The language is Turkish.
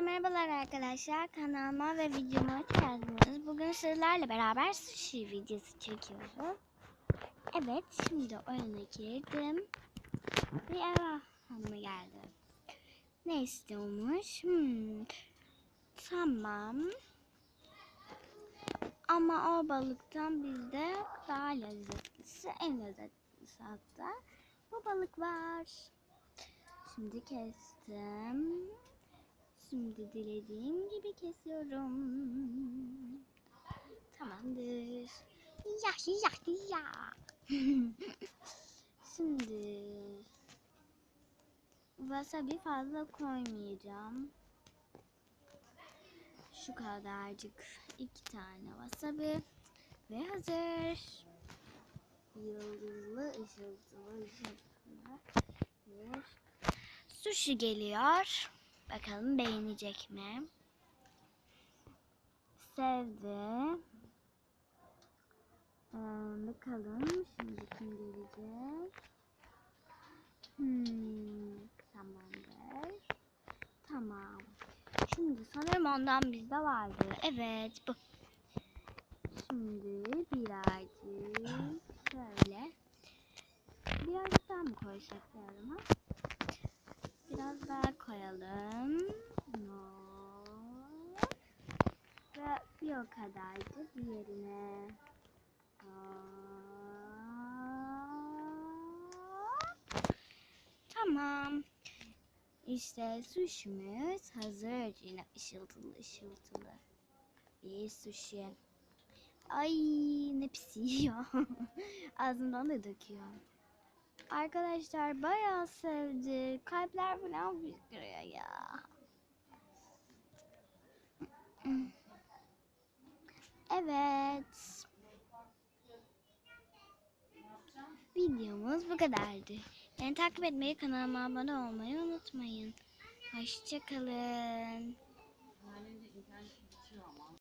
Hepinize merhabalar arkadaşlar. Kanalıma ve videoma hoş geldiniz. Bugün sizlerle beraber sushi videosu çekiyoruz. Evet, şimdi oyuna girdim. Bir ev hanımı geldi. Ne istiyormuş? Hmm. Tamam. Ama o balıktan bizde daha lezzetlisi, en lezzetlisi hatta. Bu balık var. Şimdi kestim. Şimdi dilediğim gibi kesiyorum. Tamamdır. Ya ya ya. Şimdi wasabi fazla koymayacağım. Şu kadarcık iki tane wasabi ve hazır. Yıldızlı ışıltılı ışıltılı sushi geliyor. Bakalım beğenecek mi? Sevdi. Ee, bakalım şimdi kim gelecek? Hmm, tamamdır. Tamam. Şimdi sanırım ondan bizde vardı. Evet bu. Şimdi birazcık şöyle. Birazcık daha mı koysak yarıma? Biraz daha koyalım. No. Ve bir o kadar da diğerine. Hop. Tamam. İşte suşimiz hazır. Yine ışıltılı ışıltılı. Bir sushi. Ay ne pis yiyor. Ağzından da döküyor. Arkadaşlar bayağı sevdi. Kalpler falan fışkırıyor ya. Evet. Videomuz bu kadardı. Beni takip etmeyi, kanalıma abone olmayı unutmayın. Hoşçakalın.